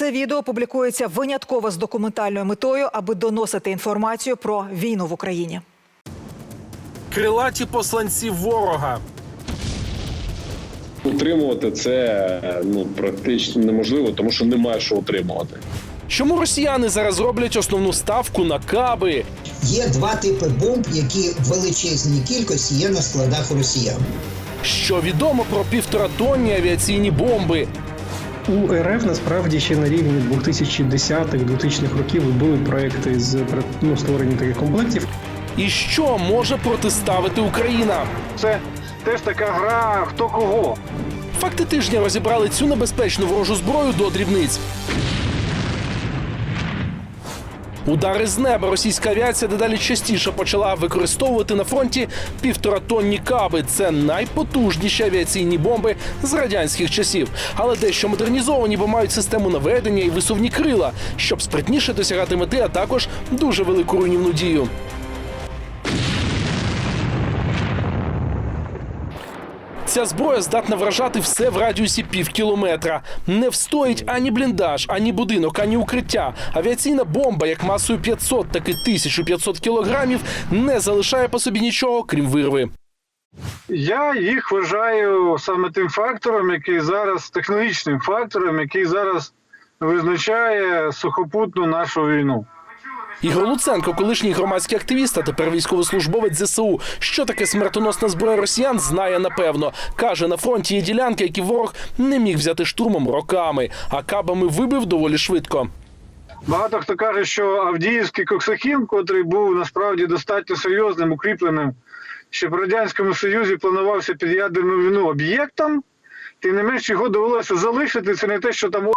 Це відео публікується винятково з документальною метою, аби доносити інформацію про війну в Україні. Крилаті посланці ворога. Утримувати це ну практично неможливо, тому що немає що утримувати. Чому росіяни зараз роблять основну ставку на каби? Є два типи бомб, які в величезній кількості є на складах у росіян. Що відомо про півторатонні авіаційні бомби? У РФ насправді ще на рівні 2010-х-2000-х років були проекти з ну, створення таких комплектів. І що може протиставити Україна? Це теж така гра хто кого. Факти тижня розібрали цю небезпечну ворожу зброю до дрібниць. Удари з неба російська авіація дедалі частіше почала використовувати на фронті півторатонні каби. Це найпотужніші авіаційні бомби з радянських часів, але дещо модернізовані, бо мають систему наведення і висувні крила, щоб спритніше досягати мети, а також дуже велику руйнівну дію. Ця зброя здатна вражати все в радіусі пів кілометра. Не встоїть ані бліндаж, ані будинок, ані укриття. Авіаційна бомба, як масою 500, так і 1500 кілограмів, не залишає по собі нічого, крім вирви. Я їх вважаю саме тим фактором, який зараз технологічним фактором, який зараз визначає сухопутну нашу війну. Ігор Луценко, колишній громадський активіст, а тепер військовослужбовець ЗСУ. Що таке смертоносна зброя росіян, знає напевно. Каже, на фронті є ділянки, які ворог не міг взяти штурмом роками, а кабами вибив доволі швидко. Багато хто каже, що Авдіївський Коксахім, котрий був насправді достатньо серйозним, укріпленим, ще в Радянському Союзі планувався під ядерну війну об'єктом, тим не менш його довелося залишити. Це не те, що там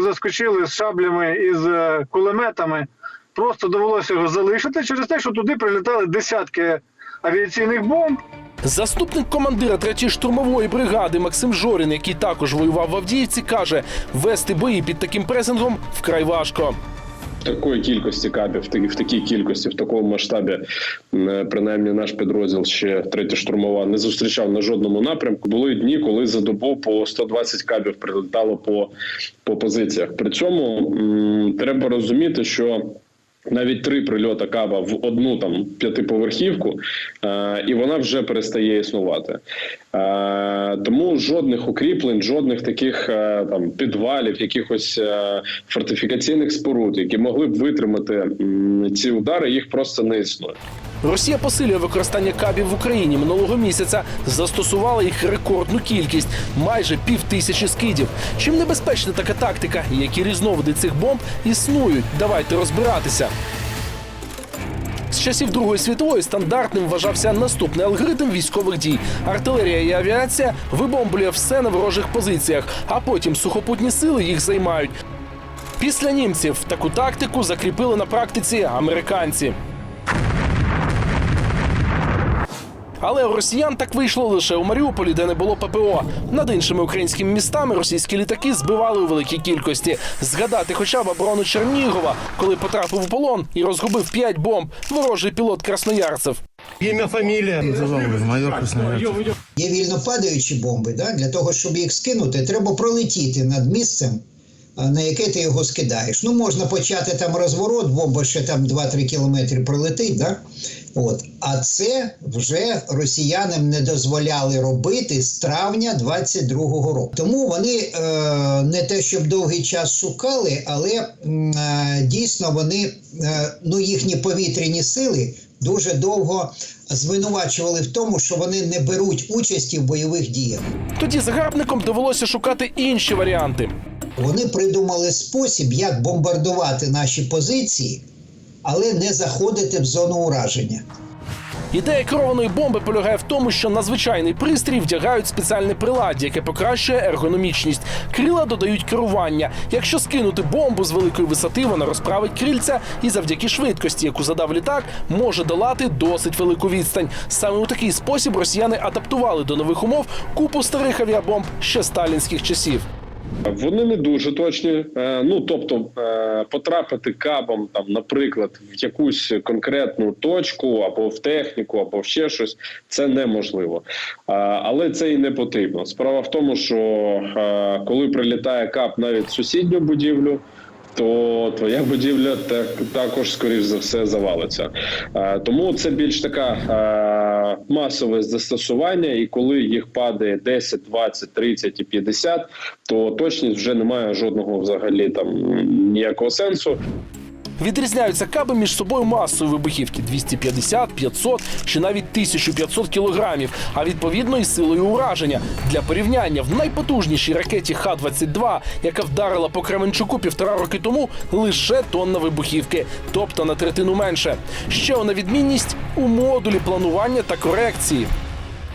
заскочили з шаблями і з е, кулеметами. Просто довелося його залишити через те, що туди прилітали десятки авіаційних бомб. Заступник командира 3-ї штурмової бригади Максим Жорін, який також воював в Авдіївці, каже, вести бої під таким пресингом вкрай важко. Такої кількості кабів, в такій- в такій кількості, в такому масштабі, принаймні наш підрозділ ще третя штурмова не зустрічав на жодному напрямку. Були дні, коли за добу по 120 кабів прилетало по, по позиціях. При цьому м, треба розуміти, що навіть три прильота каба в одну там п'ятиповерхівку, е, і вона вже перестає існувати. Е, тому жодних укріплень, жодних таких е, там підвалів, якихось е, фортифікаційних споруд, які могли б витримати м, ці удари, їх просто не існує. Росія посилює використання кабів в Україні минулого місяця. Застосувала їх рекордну кількість майже пів тисячі скидів. Чим небезпечна така тактика? Які різновиди цих бомб існують? Давайте розбиратися. З часів Другої світової стандартним вважався наступний алгоритм військових дій. Артилерія і авіація вибомблює все на ворожих позиціях, а потім сухопутні сили їх займають. Після німців таку тактику закріпили на практиці американці. Але у росіян так вийшло лише у Маріуполі, де не було ППО. Над іншими українськими містами російські літаки збивали у великій кількості. Згадати хоча б оборону Чернігова, коли потрапив у полон і розгубив п'ять бомб ворожий пілот красноярцев. Имя, фамилия. Майор Красноярцев. Є вільно падаючі бомби. Да? Для того, щоб їх скинути, треба пролетіти над місцем, на яке ти його скидаєш. Ну, можна почати там розворот, бомба ще там 2-3 кілометри пролетить. Да? От. А це вже росіянам не дозволяли робити з травня 22-го року. Тому вони е, не те, щоб довгий час шукали, але е, дійсно вони, е, ну їхні повітряні сили дуже довго звинувачували в тому, що вони не беруть участі в бойових діях. Тоді загарбникам довелося шукати інші варіанти. Вони придумали спосіб, як бомбардувати наші позиції, але не заходити в зону ураження. Ідея керованої бомби полягає в тому, що на звичайний пристрій вдягають спеціальне приладдя, яке покращує ергономічність. Крила додають керування. Якщо скинути бомбу з великої висоти, вона розправить крильця і завдяки швидкості, яку задав літак, може долати досить велику відстань. Саме у такий спосіб росіяни адаптували до нових умов купу старих авіабомб ще сталінських часів. Вони не дуже точні. Е, Ну тобто, е, е, потрапити кабом, там, наприклад, в якусь конкретну точку або в техніку, або в ще щось, це неможливо. Але це і не потрібно. Справа в тому, що е, коли прилітає кап навіть в сусідню будівлю. То твоя будівля так також скоріш за все завалиться. Е, тому це більш така масове застосування, і коли їх падає 10, 20, 30 і 50, то точність вже не має жодного взагалі там ніякого сенсу. Відрізняються каби між собою масою вибухівки 250, 500 чи навіть 1500 кілограмів, а відповідно і силою ураження. Для порівняння в найпотужнішій ракеті Х-22, яка вдарила по Кременчуку півтора роки тому, лише тонна вибухівки, тобто на третину менше. Ще одна відмінність у модулі планування та корекції.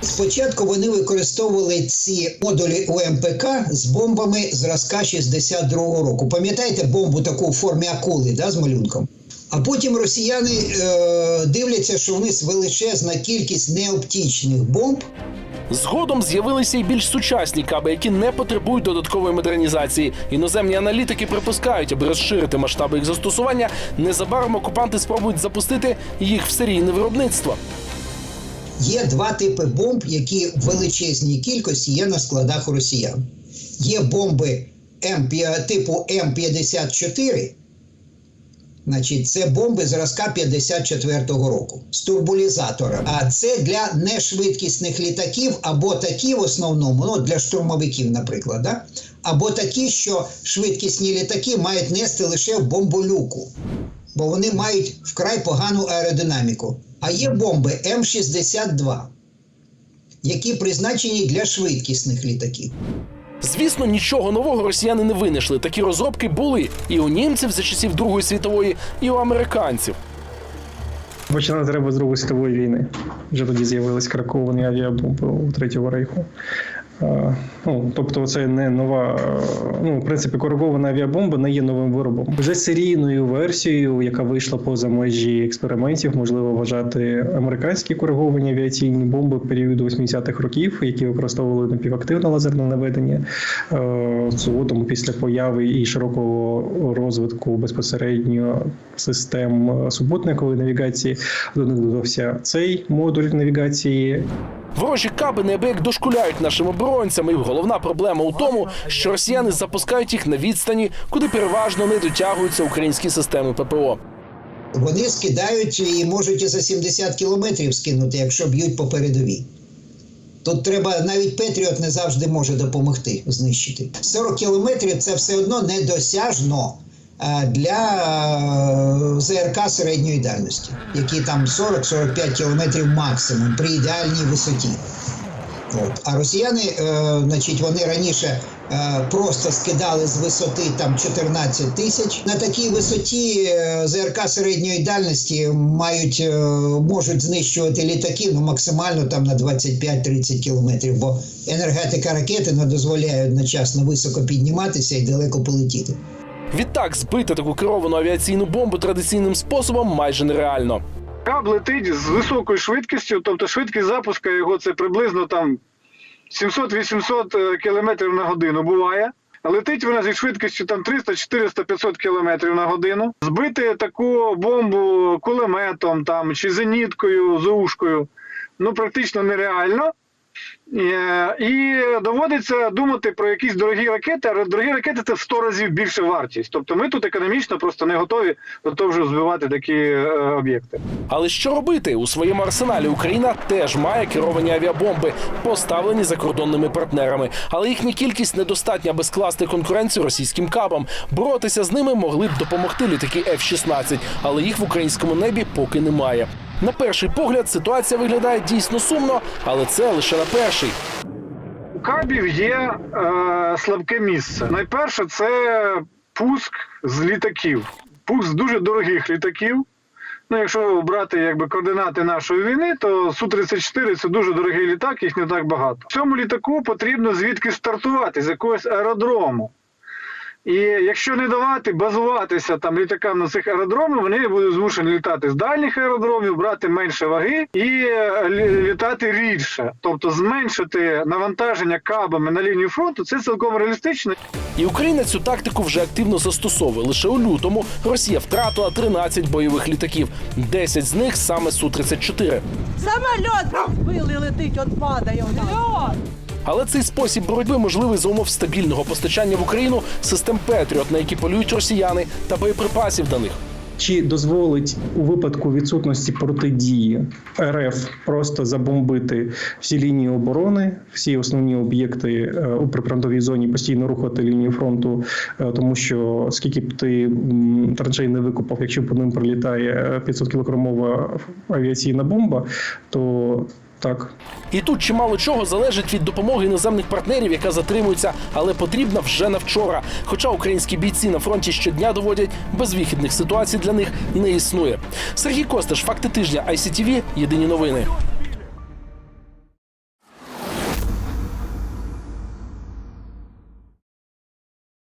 Спочатку вони використовували ці модулі УМПК з бомбами зразка 62-го року. Пам'ятаєте бомбу таку в формі акули да, з малюнком? А потім росіяни е, дивляться, що в них величезна кількість неоптічних бомб, Згодом з'явилися й більш сучасні каби, які не потребують додаткової модернізації. Іноземні аналітики припускають, аби розширити масштаби їх застосування, незабаром окупанти спробують запустити їх в серійне виробництво. Є два типи бомб, які в величезній кількості є на складах росіян. Є бомби М, типу М54, значить, це бомби зразка 54-го року з турбулізатором. А це для нешвидкісних літаків або такі в основному, ну для штурмовиків, наприклад, да? або такі, що швидкісні літаки мають нести лише в бомболюку бо вони мають вкрай погану аеродинаміку. А є бомби М62, які призначені для швидкісних літаків. Звісно, нічого нового росіяни не винайшли. Такі розробки були і у німців за часів Другої світової, і у американців. Починати треба з Другої світової війни. Вже тоді з'явились краковані авіабомби у Третього рейху. Ну, тобто, це не нова, ну, в принципі, коригована авіабомба не є новим виробом. Вже серійною версією, яка вийшла поза межі експериментів, можливо вважати американські кориговані авіаційні бомби періоду 80-х років, які використовували напівактивне лазерне наведення. Згодом після появи і широкого розвитку безпосередньо систем супутникової навігації до них додався цей модуль навігації, Ворожі каби неабияк дошкуляють нашим оборонцям. І головна проблема у тому, що росіяни запускають їх на відстані, куди переважно не дотягуються українські системи ППО. Вони скидають і можуть і за 70 кілометрів скинути, якщо б'ють по передовій. Тут треба навіть Петріот не завжди може допомогти знищити. 40 кілометрів це все одно недосяжно для е, ЗРК середньої дальності, які там 40-45 кілометрів максимум при ідеальній висоті. От. А росіяни, е, значить, вони раніше е, просто скидали з висоти там 14 тисяч. На такій висоті е, ЗРК середньої дальності мають, е, можуть знищувати літаки ну, максимально там на 25-30 кілометрів, бо енергетика ракети не дозволяє одночасно високо підніматися і далеко полетіти. Відтак збити таку керовану авіаційну бомбу традиційним способом майже нереально. Каб летить з високою швидкістю, тобто швидкість запуска його це приблизно там 700-800 км на годину буває. Летить вона зі швидкістю там 300, 400, 500 км на годину. Збити таку бомбу кулеметом там чи зеніткою, зушкою ну практично нереально. Е, І доводиться думати про якісь дорогі ракети. А дорогі ракети це в 100 разів більша вартість. Тобто ми тут економічно просто не готові до того, щоб збивати такі е, об'єкти. Але що робити у своєму арсеналі? Україна теж має керовані авіабомби, поставлені закордонними партнерами. Але їхня кількість недостатня, аби скласти конкуренцію російським кабам. Боротися з ними могли б допомогти літаки F-16, але їх в українському небі поки немає. На перший погляд ситуація виглядає дійсно сумно, але це лише на перший. У кабів є е, слабке місце. Найперше це пуск з літаків, пуск з дуже дорогих літаків. Ну, якщо брати якби координати нашої війни, то Су-34 це дуже дорогий літак, їх не так багато. В цьому літаку потрібно звідки стартувати з якогось аеродрому. І якщо не давати базуватися там літакам на цих аеродромах, вони будуть змушені літати з дальніх аеродромів, брати менше ваги і е, лі- літати рідше, тобто зменшити навантаження кабами на лінію фронту. Це цілком реалістично. І Україна цю тактику вже активно застосовує. Лише у лютому Росія втратила 13 бойових літаків, 10 з них саме Су-34. Самоліт збили, летить, от падає. Льот! Але цей спосіб боротьби можливий за умов стабільного постачання в Україну систем Петріот, на які полюють росіяни, та боєприпасів до них. Чи дозволить у випадку відсутності протидії РФ просто забомбити всі лінії оборони, всі основні об'єкти е, у прифронтовій зоні, постійно рухати лінію фронту, е, тому що скільки б ти траншей не викопав, якщо по ним прилітає 500 кілограмова авіаційна бомба, то так І тут чимало чого залежить від допомоги іноземних партнерів, яка затримується, але потрібна вже на вчора. Хоча українські бійці на фронті щодня доводять, безвихідних ситуацій для них не існує. Сергій Костеш, факти тижня ICTV, Єдині новини.